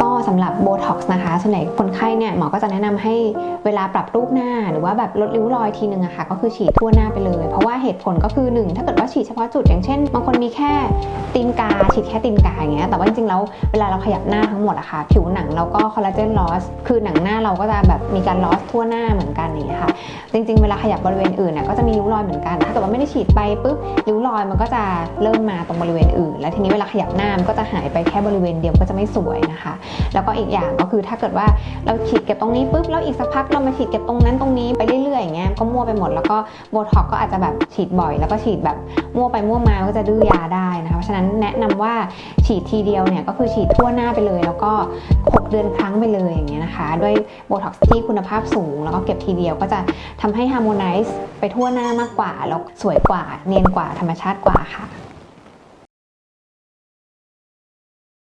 ก็สำหรับโบท็อกซ์นะคะ ส่วนใหญ่คนไข้เนี่ยหมอก็จะแนะนำให้เวลาปรับรูปหน้า หรือว่าแบบลดริ้วรอยทีนึงอะค่ะก็คือฉีดทั่วหน้าไปเลย เพราะว่าเหตุผลก็คือหนึ่งถ้าเกิดว่าฉีดเฉพาะจุดอย่างเช่นบางคนมีแค่ตีนกา ฉีดแค่ตีนกาอย่างเงี้ยแต่ว่าจริงๆแล้วเวลาเราขยับหน้าทั้งหมดอะค่ะผิวหนังเราก็คอลลาเจนลอสคือหนังหน้าเราก็จะแบบมีการลอสทั่วหน้าเหมือนกันอย่ค่ะ จริง ๆ เวลาขยับบริเวณอื่นน่ะก็จะมีริ้วรอยเหมือนกันถ้าเกิดว่าไม่ได้ฉีดไปปุ๊บริ้วรอยมันก็จะเริ่มมาตรงบริเวณอื่น แล้วทีนี้เวลาขยับหน้ามันก็จะหายไปแค่บริเวณเดียวก็จะไม่สวยนะคะ แล้วก็อีกอย่างก็คือถ้าเกิดว่าเราฉีดเก็บตรงนี้ปุ๊บแล้วอีกสักพักเรามาฉีดเก็บตรงนั้นตรงนี้ไปเรื่อยๆอย่างเงี้ยก็มั่วไปหมดแล้วก็โบท็อกก็อาจจะแบบฉีดบ่อย แล้วก็ฉีดแบบมั่วไปมั่วมาก็จะดื้อยาได้นะคะเพราะฉะนั้นแนะนำว่าฉีดทีเดียวเนี่ยก็คือฉีดทั่วหน้าไปเลย แล้วก็ 6 เดือนครั้งไปเลยอย่างเงี้ยนะคะ ด้วยโบท็อกซ์ที่คุณภาพสูง แล้วก็เก็บทีเดียวก็จะทำให้ฮาร์โมไนซ์ไปทั่วหน้ามากกว่า แล้วสวยกว่า เนียนกว่าธรรมชาติกว่าค่ะ